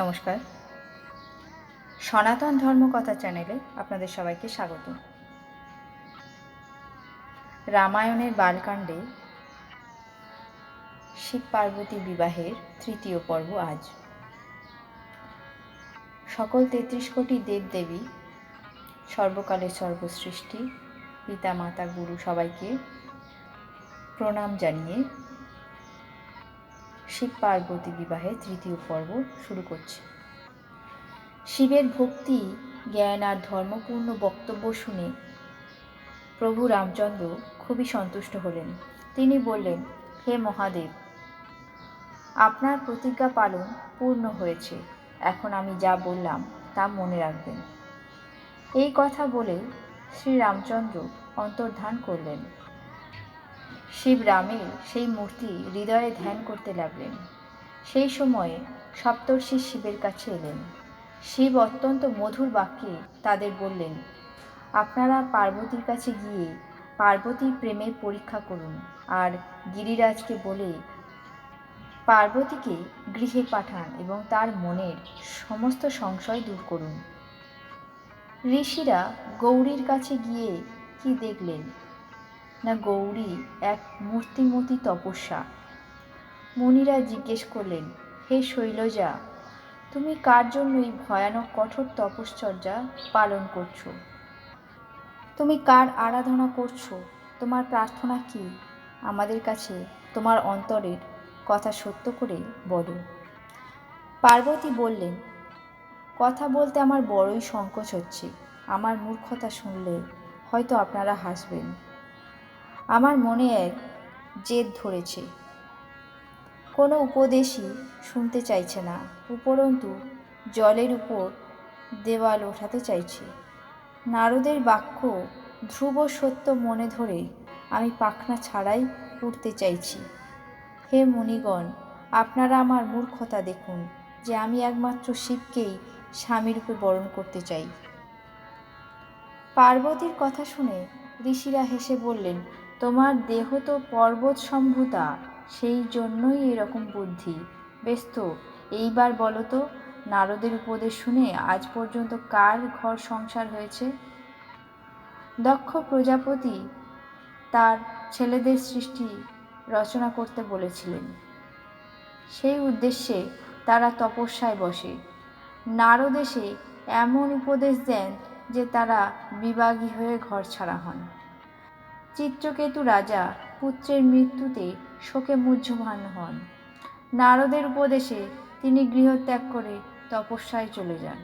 নমস্কার। সনাতন ধর্মকথা চ্যানেলে আপনাদের সবাইকে স্বাগত। রামায়ণের বালকাণ্ডে শিব পার্বতী বিবাহের তৃতীয় পর্ব আজ। সকল তেত্রিশ কোটি দেবদেবী সর্বকালের সর্বসৃষ্টি পিতা মাতা গুরু সবাইকে প্রণাম জানিয়ে শিব পার্বতী বিবাহের তৃতীয় পর্ব শুরু করছি। শিবের ভক্তি, জ্ঞান আর ধর্মপূর্ণ বক্তব্য শুনে প্রভু রামচন্দ্র খুবই সন্তুষ্ট হলেন। তিনি বললেন, হে মহাদেব, আপনার প্রতিজ্ঞা পালন পূর্ণ হয়েছে। এখন আমি যা বললাম তা মনে রাখবেন। এই কথা বলে শ্রী রামচন্দ্র অন্তর্ধান করলেন। শিব রামের সেই মূর্তি হৃদয়ে ধ্যান করতে লাগলেন। সেই সময়ে সপ্তর্ষি শিবের কাছে এলেন। শিব অত্যন্ত মধুর বাক্যে তাদের বললেন, আপনারা পার্বতীর কাছে গিয়ে পার্বতীর প্রেমের পরীক্ষা করুন আর গিরিরাজকে বলে পার্বতীকে গৃহে পাঠান এবং তার মনের সমস্ত সংশয় দূর করুন। ঋষিরা গৌরীর কাছে গিয়ে কি দেখলেন? না গৌরী, এক মূর্তিমতী তপস্যা? মুনিরা জিজ্ঞেস করলেন, হে শৈলজা, তুমি কার জন্য এই ভয়ানক কঠোর তপশ্চর্যা পালন করছ? তুমি কার আরাধনা করছ? তোমার প্রার্থনা কি? আমাদের কাছে তোমার অন্তরের কথা সত্য করে বলো। পার্বতী বললেন, কথা বলতে আমার বড়ই সংকোচ হচ্ছে। আমার মূর্খতা শুনলে হয়তো আপনারা হাসবেন। আমার মনে এক জেদ ধরেছে। কোনো উপদেশই শুনতে চাইছে না, উপরন্তু জলের উপর দেওয়াল ওঠাতে চাইছে। নারদের বাক্য ধ্রুব সত্য মনে ধরে আমি পাখনা ছাড়াই উঠতে চাইছি। হে মুনিগণ, আপনারা আমার মূর্খতা দেখুন যে আমি একমাত্র শিবকেই স্বামীরূপে বরণ করতে চাই। পার্বতীর কথা শুনে ঋষিরা হেসে বললেন তোমার দেহ তো পর্বত সম্ভূতা, সেই জন্যই এরকম বুদ্ধি। বেশ তো, এইবার বলো তো, নারদের উপদেশ শুনে আজ পর্যন্ত কার ঘর সংসার হয়েছে? দক্ষ প্রজাপতি তার ছেলেদের সৃষ্টি রচনা করতে বলেছিলেন। সেই উদ্দেশ্যে তারা তপস্যায় বসে। নারদেশে এমন উপদেশ দেন যে তারা বিবাগী হয়ে ঘর ছাড়া হন। চিত্রকেতু রাজা পুত্রের মৃত্যুতে শোকে মুহ্যমান হন। নারদের উপদেশে তিনি গৃহত্যাগ করে তপস্যায় চলে যান।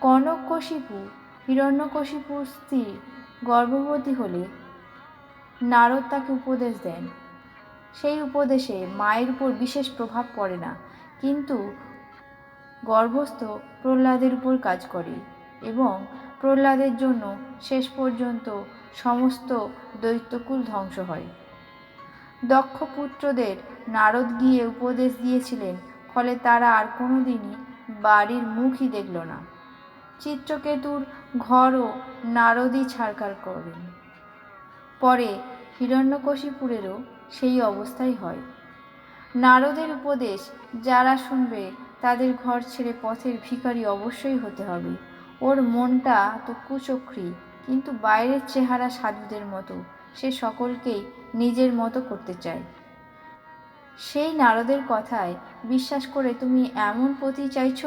কনকশিপু হিরণ্যকশিপুর স্ত্রী গর্ভবতী হলে নারদ তাকে উপদেশ দেন। সেই উপদেশে মায়ের উপর বিশেষ প্রভাব পড়ে না, কিন্তু গর্ভস্থ প্রহ্লাদের উপর কাজ করে এবং প্রহ্লাদের জন্য শেষ পর্যন্ত সমস্ত দৈত্যকুল ধ্বংস হয়। দক্ষ পুত্রদের নারদ গিয়ে উপদেশ দিয়েছিলেন, ফলে তারা আর কোনো দিনই বাড়ির মুখই দেখল না। চিত্রকেতুর ঘরও নারদই ছাড়কার করেন। পরে হিরণ্যকশিপুরেরও সেই অবস্থাই হয়। নারদের উপদেশ যারা শুনবে, তাদের ঘর ছেড়ে পথের ভিখারি অবশ্যই হতে হবে। ওর মনটা তো কুচক্রি। কিন্তু বাইরের চেহারা সাধুদের মতো, সে সকলকেই নিজের মতো করতে চায়। সেই নারদের কথায় বিশ্বাস করে তুমি এমন পতি চাইছ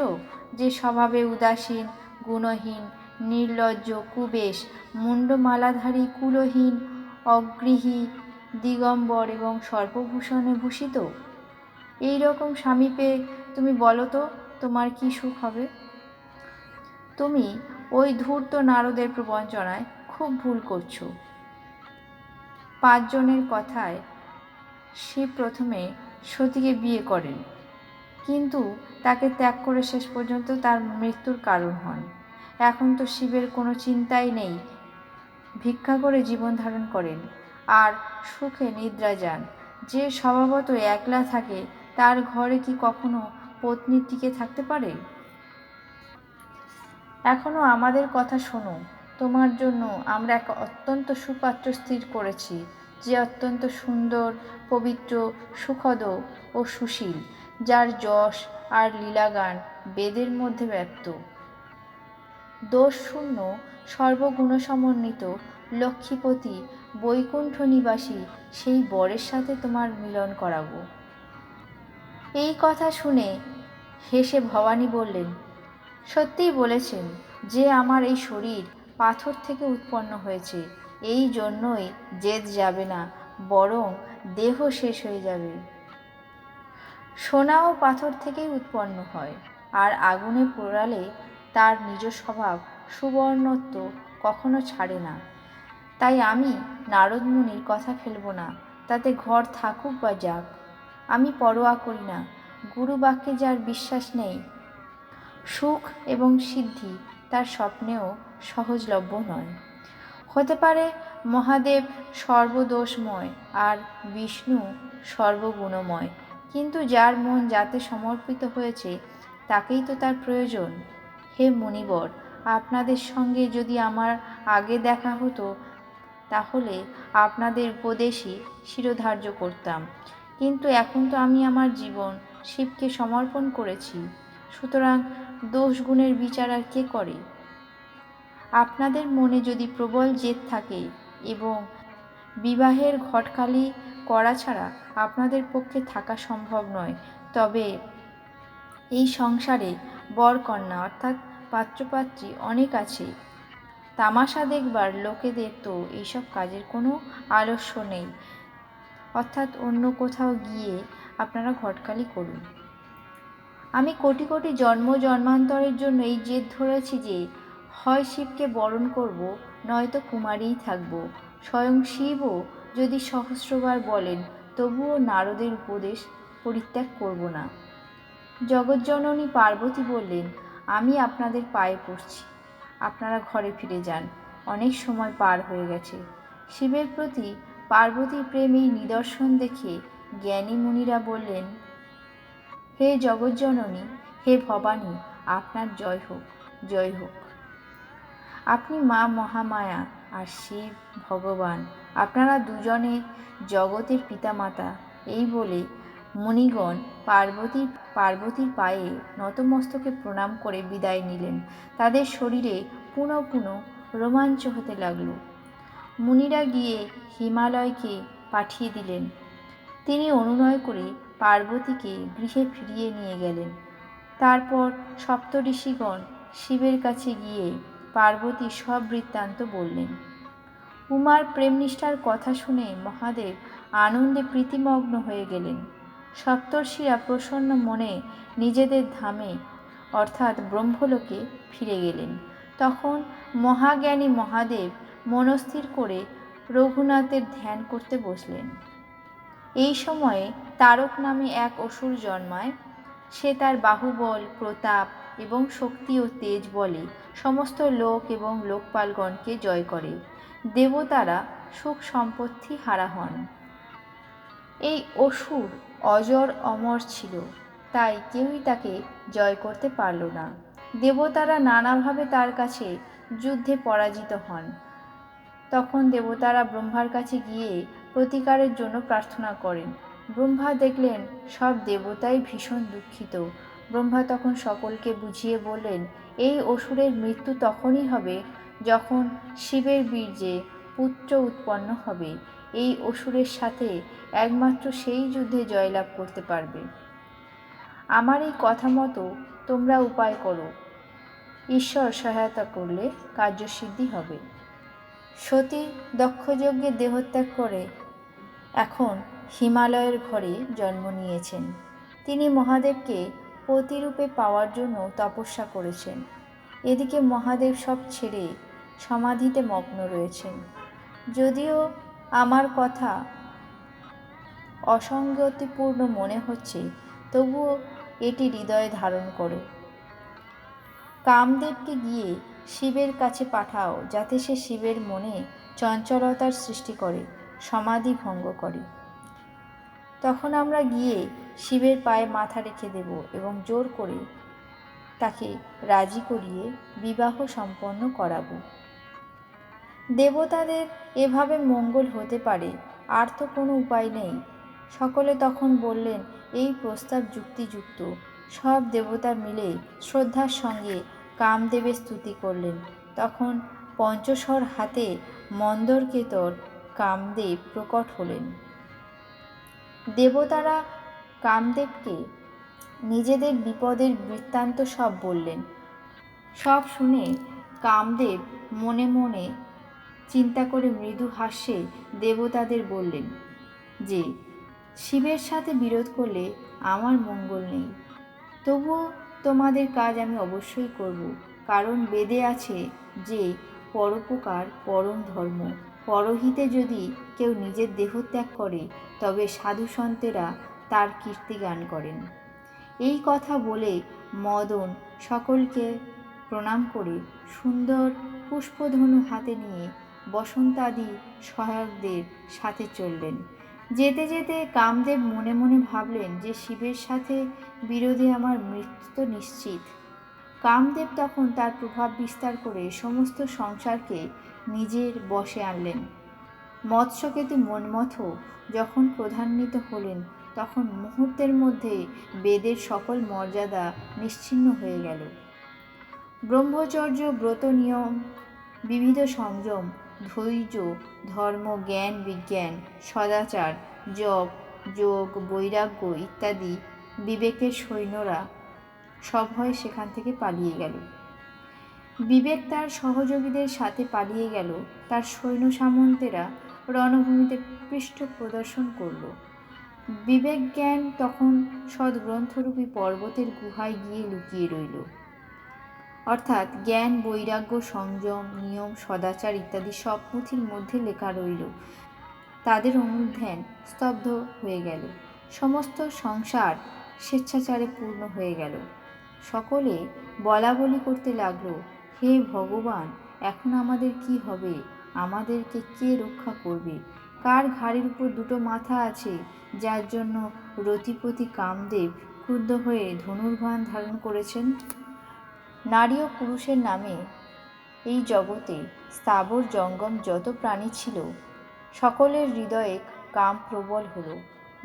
যে স্বভাবে উদাসীন, গুণহীন, নির্লজ্জ, কুবেশ মুন্ডমালাধারী কুলহীন, অগৃহী, দিগম্বর এবং সর্বভূষণে ভূষিত? এই রকম স্বামী পেয়ে তুমি বলো তো, তোমার কি সুখ হবে? তুমি ওই ধূর্ত নারদের প্রবঞ্চনায় খুব ভুল করছ। পাঁচজনের কথায় শিব প্রথমে সতীকে বিয়ে করেন, কিন্তু তাকে ত্যাগ করে শেষ পর্যন্ত তার মৃত্যুর কারণ হন। এখন তো শিবের কোনো চিন্তাই নেই, ভিক্ষা করে জীবন ধারণ করেন, আর সুখে নিদ্রা যান। যে স্বভাবত একলা থাকে, তার ঘরে কি কখনো পত্নী টিকে থাকতে পারে? এখনও আমাদের কথা শোনো। তোমার জন্য আমরা এক অত্যন্ত সুপাত্র স্থির করেছি, যে অত্যন্ত সুন্দর, পবিত্র, সুখদ ও সুশীল, যার যশ আর লীলাগান বেদের মধ্যে ব্যপ্ত ব্যক্ত দোষশূন্য সর্বগুণসমন্বিত, লক্ষ্মীপতি, বৈকুণ্ঠ নিবাসী, সেই বরের সাথে তোমার মিলন করাবো। এই কথা শুনে হেসে ভবানী বললেন সত্যিই বলেছেন যে আমার এই শরীর পাথর থেকে উৎপন্ন হয়েছে। এই জন্যই জেদ যাবে না, বরং দেহ শেষ হয়ে যাবে। সোনাও পাথর থেকেই উৎপন্ন হয়, আর আগুনে পোড়ালে তার নিজ স্বভাব সুবর্ণত্ব কখনো ছাড়ে না। তাই আমি নারদ মুনির কথা ফেলব না, তাতে ঘর থাকুক বা যাক। আমি পরোয়া করি না গুরু বাক্যে যার বিশ্বাস নেই সুখ এবং সিদ্ধি তার স্বপ্নেও সহজলভ্য নয়। হতে পারে মহাদেব সর্বদোষময় আর বিষ্ণু সর্বগুণময়, কিন্তু যার মন যাতে সমর্পিত হয়েছে, তাকেই তো তার প্রয়োজন। হে মণিবর আপনাদের সঙ্গে যদি আমার আগে দেখা হতো, তাহলে আপনাদের উপদেশই শিরোধার্য করতাম। কিন্তু এখন তো আমি আমার জীবন শিবকে সমর্পণ করেছি। সুতরাং দোষ গুণের বিচার আর কে করে? আপনাদের মনে যদি প্রবল জেদ থাকে এবং বিবাহের ঘটকালি করা ছাড়া আপনাদের পক্ষে থাকা সম্ভব নয়, তবে এই সংসারে বর কন্যা অর্থাৎ পাত্রপাত্রী অনেক আছে। তামাশা দেখবার লোকেদের তো এইসব কাজের কোনো আলস্য নেই, অর্থাৎ অন্য কোথাও গিয়ে আপনারা ঘটকালি করুন। আমি কোটি কোটি জন্ম জন্মান্তরের জন্য এই জেদ ধরেছি যে হয় শিবকে বরণ করব, নয়তো কুমারীই থাকব। স্বয়ং শিবও যদি সহস্রবার বলেন, তবুও নারদের উপদেশ পরিত্যাগ করব না। জগজ্জননী পার্বতী বললেন, আমি আপনাদের পায়ে পড়ছি। আপনারা ঘরে ফিরে যান। অনেক সময় পার হয়ে গেছে। শিবের প্রতি পার্বতীর প্রেমী নিদর্শন দেখে জ্ঞানী মুনিরা বললেন হে জগজ্জননী, হে ভবানী, আপনার জয় হোক জয় হোক। আপনি মা মহামায়া আর শিব ভগবান। আপনারা দুজনে জগতের পিতামাতা। এই বলে মুনিগণ পার্বতী, পার্বতীর পায়ে নতমস্তকে প্রণাম করে বিদায় নিলেন। তাদের শরীরে পুনঃ পুনঃ রোমাঞ্চ হতে লাগল। মুনিরা গিয়ে হিমালয়কে পাঠিয়ে দিলেন। তিনি অনুনয় করে পার্বতীকে গৃহে ফিরিয়ে নিয়ে গেলেন। তারপর সপ্তঋষিগণ শিবের কাছে গিয়ে পার্বতী সব বৃত্তান্ত বললেন, উমার প্রেমনিষ্ঠার কথা শুনে মহাদেব আনন্দে প্রীতিমগ্ন হয়ে গেলেন। সপ্তর্ষিরা প্রসন্ন মনে নিজেদের ধামে, অর্থাৎ ব্রহ্মলোকে ফিরে গেলেন। তখন মহাজ্ঞানী মহাদেব মনস্থির করে রঘুনাথের ধ্যান করতে বসলেন। এই সময়ে তারক নামে এক অসুর জন্মায়। সে তার বাহুবল, প্রতাপ এবং শক্তি ও তেজ বলে সমস্ত লোক এবং লোকপালগণকে জয় করে। দেবতারা সুখ সম্পত্তি হারা হন। এই অসুর অজর অমর ছিল, তাই কেউই তাকে জয় করতে পারল না। দেবতারা নানাভাবে তার কাছে যুদ্ধে পরাজিত হন। তখন দেবতারা ব্রহ্মার কাছে গিয়ে প্রতিকারের জন্য প্রার্থনা করেন। ব্রহ্মা দেখলেন, সব দেবতাই ভীষণ দুঃখিত। ব্রহ্মা তখন সকলকে বুঝিয়ে বললেন, এই অসুরের মৃত্যু তখনই হবে যখন শিবের বীর্যে পুত্র উৎপন্ন হবে। এই অসুরের সাথে একমাত্র সেই যুদ্ধে জয়লাভ করতে পারবে। আমার এই কথা মতো তোমরা উপায় করো। ঈশ্বর সহায়তা করলে কার্যসিদ্ধি হবে। সতী দক্ষযজ্ঞে দেহত্যাগ করে, এখন হিমালয়ের ঘরে জন্ম নিয়েছেন। তিনি মহাদেবকে প্রতিরূপে পাওয়ার জন্য তপস্যা করেছেন। এদিকে মহাদেব সব ছেড়ে সমাধিতে মগ্ন রয়েছেন। যদিও আমার কথা অসঙ্গতিপূর্ণ মনে হচ্ছে, তবুও এটি হৃদয়ে ধারণ করো। কামদেবকে গিয়ে শিবের কাছে পাঠাও, যাতে সে শিবের মনে চঞ্চলতার সৃষ্টি করে, সমাধি ভঙ্গ করে। তখন আমরা গিয়ে শিবের পায়ে মাথা রেখে দেব এবং জোর করে তাকে রাজি করিয়ে বিবাহ সম্পন্ন করাবো। দেবতাদের এভাবে মঙ্গল হতে পারে, আর তো কোনো উপায় নেই। সকলে তখন বললেন, এই প্রস্তাব যুক্তিযুক্ত। সব দেবতা মিলে শ্রদ্ধার সঙ্গে কামদেবের স্তুতি করলেন। তখন পঞ্চস্বর হাতে মন্দরকেতর কামদেব প্রকট হলেন। দেবতারা কামদেবকে নিজেদের বিপদের বৃত্তান্ত সব বললেন। সব শুনে কামদেব মনে মনে চিন্তা করে মৃদু হাস্যে দেবতাদের বললেন, যে, শিবের সাথে বিরোধ করলে আমার মঙ্গল নেই। তবুও তোমাদের কাজ আমি অবশ্যই করব, কারণ বেদে আছে যে, পরোপকার পরম ধর্ম। পরহিতে যদি কেউ নিজের দেহত্যাগ করে তবে সাধু সন্তেরা তার কীর্তিগান করেন। এই কথা বলে মদন সকলকে প্রণাম করে সুন্দর পুষ্পধনু হাতে নিয়ে বসন্তাদি সহায়কদের সাথে চললেন। যেতে যেতে কামদেব মনে মনে ভাবলেন যে শিবের সাথে বিরোধে আমার মৃত্যু তো নিশ্চিত। কামদেব তখন তার প্রভাব বিস্তার করে সমস্ত সংসারকে নিজের বসে আনলেন। মৎস্যকেতু মন্মথ যখন প্রধান্বিত হলেন, তখন মুহূর্তের মধ্যে বেদের সকল মর্যাদা নিশ্চিহ্ন হয়ে গেল। ব্রহ্মচর্য, ব্রত নিয়ম, বিবিধ সংযম, ধৈর্য, ধর্ম, জ্ঞান, বিজ্ঞান, সদাচার, জপ, যোগ, বৈরাগ্য ইত্যাদি বিবেকের সৈন্যরা সভয় সেখান থেকে পালিয়ে গেল। বিবেক তার সহযোগীদের সাথে পালিয়ে গেল, তার সৈন্য সামন্তেরা রণভূমিতে পৃষ্ঠ প্রদর্শন করল। বিবেক জ্ঞান তখন সদ্গ্রন্থরূপী পর্বতের গুহায় গিয়ে লুকিয়ে রইল। অর্থাৎ জ্ঞান, বৈরাগ্য, সংযম, নিয়ম, সদাচার ইত্যাদি সব পুঁথির মধ্যে লেখা রইল। তাদের অনুধ্যান স্তব্ধ হয়ে গেল। সমস্ত সংসার স্বেচ্ছাচারে পূর্ণ হয়ে গেল। সকলে বলা বলি করতে লাগল, হে ভগবান, এখন আমাদের কি হবে? আমাদেরকে কে রক্ষা করবে? কার ঘাড়ের উপর দুটো মাথা আছে, যার জন্য রতিপতি কামদেব ক্রুদ্ধ হয়ে ধনুর্বাণ ধারণ করেছেন? নারী ও পুরুষের নামে এই জগতে স্থাবর জঙ্গম যত প্রাণী ছিল, সকলের হৃদয়ে কাম প্রবল হলো।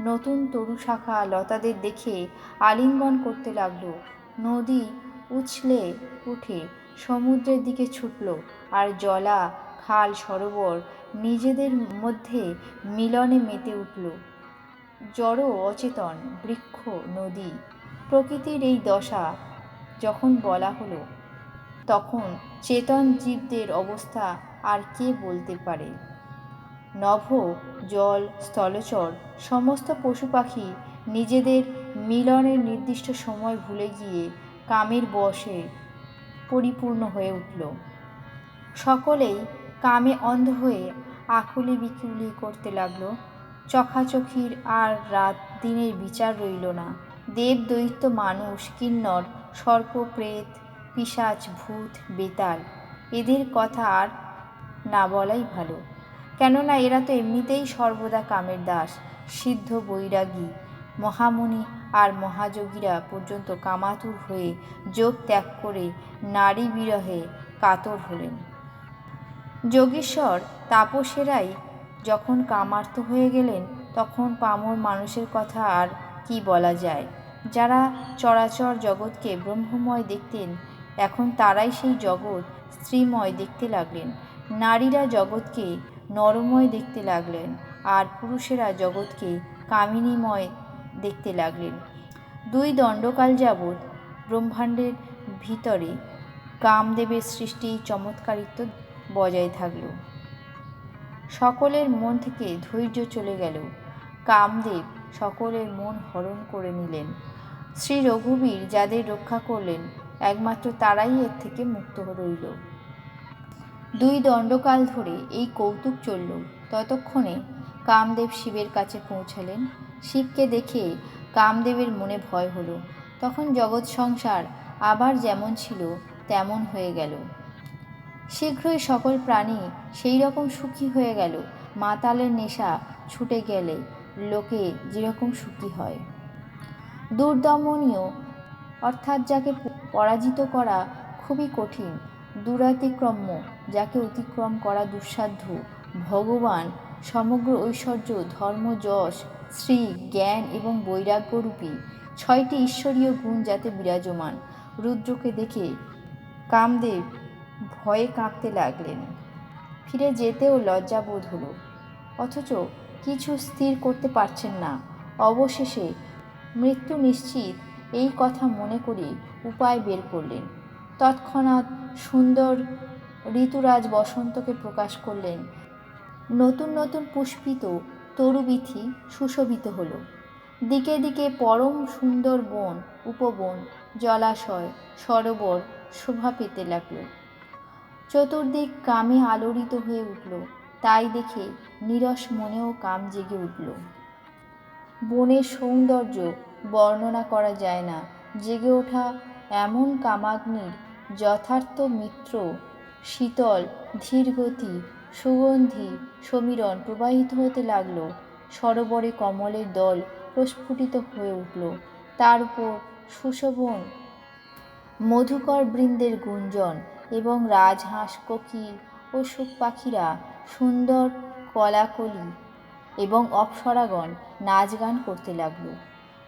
নতুন তরু শাখা লতাদের দেখে আলিঙ্গন করতে লাগল। নদী উছলে উঠে সমুদ্রের দিকে ছুটল আর জলা খাল সরোবর নিজেদের মধ্যে মিলনে মেতে উঠল। জড় অচেতন বৃক্ষ নদী প্রকৃতির এই দশা যখন বলা হলো, তখন চেতন জীবদের অবস্থা আর কে বলতে পারে? নভ, জল, স্থলচর সমস্ত পশু পাখি নিজেদের মিলনের নির্দিষ্ট সময় ভুলে গিয়ে কামের বশে পরিপূর্ণ হয়ে উঠল। সকলেই কামে অন্ধ হয়ে আকুলি বিকুলি করতে লাগল। চখাচখির আর রাত দিনের বিচার রইল না। দেব দৈত্য মানুষ, কিন্নর সর্প প্রেত পিশাচ, ভূত, বেতাল, এদের কথা আর না বলাই ভালো। কেননা এরা তো এমনিতেই সর্বদা কামের দাস, সিদ্ধ বৈরাগী। মহামুনি আর মহাযোগীরা পর্যন্ত কামাতুর হয়ে যোগ ত্যাগ করে নারী বিরহে কাতর হলেন। যোগীশ্বর তাপসেরাই যখন কামার্ত হয়ে গেলেন, তখন পামর মানুষের কথা আর কি বলা যায়? যারা চরাচর জগৎকে ব্রহ্মময় দেখতেন, এখন তারাই সেই জগৎ স্ত্রীময় দেখতে লাগলেন। নারীরা জগৎকে নরময় দেখতে লাগলেন আর পুরুষেরা জগৎকে কামিনীময় দেখতে লাগলেন। দুই দণ্ডকাল যাবৎ ব্রহ্মাণ্ডের ভিতরে কামদেবের সৃষ্টি চমৎকারিত্ব বজায় থাকল। সকলের মন থেকে ধৈর্য চলে গেল। কামদেব সকলের মন হরণ করে নিলেন। শ্রী রঘুবীর যাদের রক্ষা করলেন, একমাত্র তারাই এর থেকে মুক্ত রইল। দুই দণ্ডকাল ধরে এই কৌতুক চলল। ততক্ষণে কামদেব শিবের কাছে পৌঁছালেন। শিবকে দেখে কামদেবের মনে ভয় হলো। তখন জগৎ সংসার আবার যেমন ছিল, তেমন হয়ে গেল। শীঘ্রই সকল প্রাণী সেই রকম সুখী হয়ে গেল। মাতালের নেশা ছুটে গেলে লোকে যেরকম সুখী হয়। দুর্দমনীয়, অর্থাৎ যাকে পরাজিত করা খুবই কঠিন, দুরাতিক্রম্য, যাকে অতিক্রম করা দুঃসাধ্য, ভগবান সমগ্র ঐশ্বর্য, ধর্ম, যশ, শ্রী, জ্ঞান এবং বৈরাগ্যরূপী ছয়টি ঈশ্বরীয় গুণ যাতে বিরাজমান। রুদ্রকে দেখে কামদেব ভয়ে কাঁপতে লাগলেন। ফিরে যেতেও লজ্জাবোধ হলো। অথচ কিছু স্থির করতে পারছেন না। অবশেষে মৃত্যু নিশ্চিত এই কথা মনে করে উপায় বের করলেন। তৎক্ষণাৎ সুন্দর ঋতুরাজ বসন্তকে প্রকাশ করলেন। নতুন নতুন পুষ্পিত তরুবিথি সুশোভিত হলো। দিকে দিকে পরম সুন্দর বন, উপবন, জলাশয়, সরোবর শোভা পেতে লাগল। চতুর্দিক কামে আলোড়িত হয়ে উঠল। তাই দেখে নিরস মনেও কাম জেগে উঠল। বনের সৌন্দর্য বর্ণনা করা যায় না। জেগে ওঠা এমন কামাগ্নির যথার্থ মিত্র, শীতল, ধীরগতি, সুগন্ধি, সমীরণ প্রবাহিত হতে লাগল। সরোবরে কমলের দল প্রস্ফুটিত হয়ে উঠল। তার উপর সুশোভন, মধুকর বৃন্দের গুঞ্জন এবং রাজহাঁস, কোকিল ও সুখ পাখিরা সুন্দর কলাকলি এবং অপ্সরাগণ নাচ গান করতে লাগল।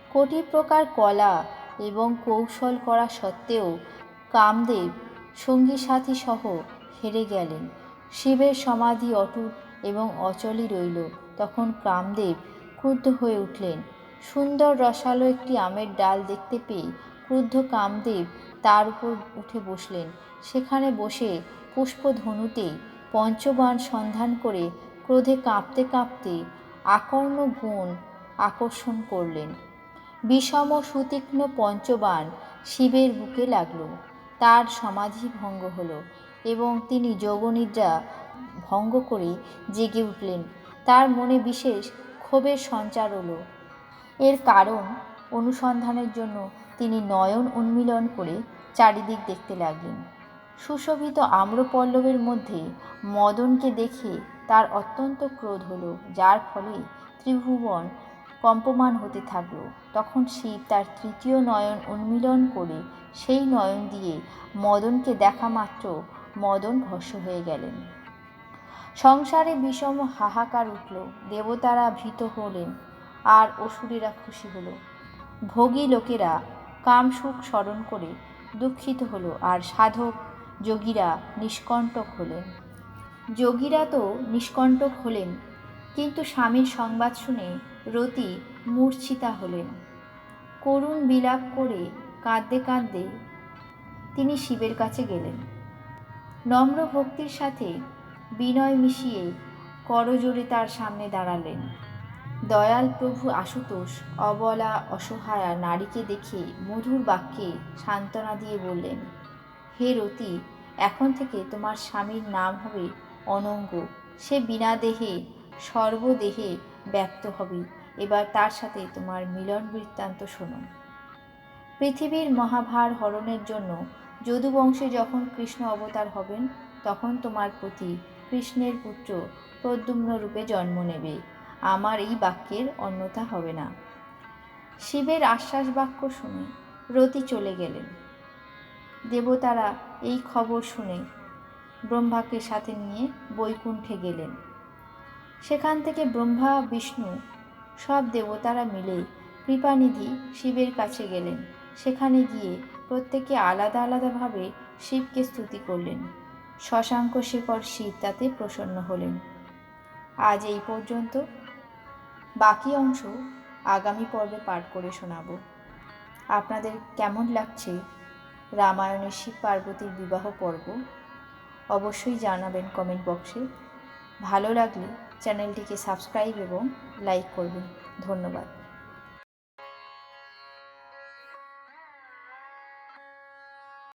কোটি প্রকার কলা এবং কৌশল করা সত্ত্বেও কামদেব সঙ্গী সাথী সহ হেরে গেলেন। শিবের সমাধি অটুট এবং অচলই রইল। তখন কামদেব ক্রুদ্ধ হয়ে উঠলেন। সুন্দর রসালো একটি আমের ডাল দেখতে পেয়ে ক্রুদ্ধ কামদেব তার উপর উঠে বসলেন। সেখানে বসে পুষ্পধনুতে পঞ্চবাণ সন্ধান করে ক্রোধে কাঁপতে কাঁপতে আকর্ণ গুণ আকর্ষণ করলেন। বিষম সুতীক্ষ্ণ পঞ্চবাণ শিবের বুকে লাগল। তার সমাধি ভঙ্গ হল এবং তিনি যোগনিদ্রা ভঙ্গ করে জেগে উঠলেন। তার মনে বিশেষ ক্ষোভের সঞ্চার হলো। এর কারণ অনুসন্ধানের জন্য তিনি নয়ন উন্মিলন করে চারিদিক দেখতে লাগলেন। সুশোভিত আম্রপল্লবের মধ্যে মদনকে দেখে তার অত্যন্ত ক্রোধ হলো, যার ফলে ত্রিভুবন কম্পমান হতে থাকল। তখন শিব তার তৃতীয় নয়ন উন্মিলন করে সেই নয়ন দিয়ে মদনকে দেখা মাত্র মদন ভস্য হয়ে গেলেন। সংসারে বিষম হাহাকার উঠল, দেবতারা ভীত হলেন, আর অসুরেরা খুশি হলো। ভোগী লোকেরা কামসুখ স্মরণ করে দুঃখিত হলো, আর সাধক যোগীরা নিষ্কণ্টক হলেন। যোগীরা তো নিষ্কণ্টক হলেন, কিন্তু স্বামীর সংবাদ শুনে রতি মূর্ছিতা হলেন। করুণ বিলাপ করে কাঁদতে কাঁদতে তিনি শিবের কাছে গেলেন। নম্র ভক্তির সাথে বিনয় মিশিয়ে করজোড়ে তার সামনে দাঁড়ালেন। দয়াল প্রভু আশুতোষ, অবলা, অসহায়া নারীকে দেখে মধুর বাক্যে সান্ত্বনা দিয়ে বললেন, হে রতি, এখন থেকে তোমার স্বামীর নাম হবে অনঙ্গ। সে বিনা দেহে, সর্বদেহে ব্যক্ত হবে। এবার তার সাথে তোমার মিলন বৃত্তান্ত শোনো। পৃথিবীর মহাভার হরণের জন্য যদুবংশে যখন কৃষ্ণ অবতার হবেন, তখন তোমার প্রতি কৃষ্ণের পুত্র প্রদ্যুম্ন রূপে জন্ম নেবে। আমার এই বাক্যের অন্যথা হবে না। শিবের আশ্বাস বাক্য শুনে রতি চলে গেলেন। দেবতারা এই খবর শুনে ব্রহ্মাকে সাথে নিয়ে বৈকুণ্ঠে গেলেন। সেখান থেকে ব্রহ্মা, বিষ্ণু সব দেবতারা মিলে কৃপানিধি শিবের কাছে গেলেন। সেখানে গিয়ে প্রত্যেকে আলাদা আলাদাভাবে শিবকে স্তুতি করলেন। শশাঙ্ক শেখর শিব তাতে প্রসন্ন হলেন। আজ এই পর্যন্ত বাকি অংশ আগামী পর্বে পাঠ করে শোনাব। আপনাদের কেমন লাগছে রামায়ণের শিব পার্বতীর বিবাহ পর্ব? অবশ্যই জানাবেন কমেন্ট বক্সে ভালো লাগলে চ্যানেলটিকে সাবস্ক্রাইব এবং লাইক করবেন। ধন্যবাদ।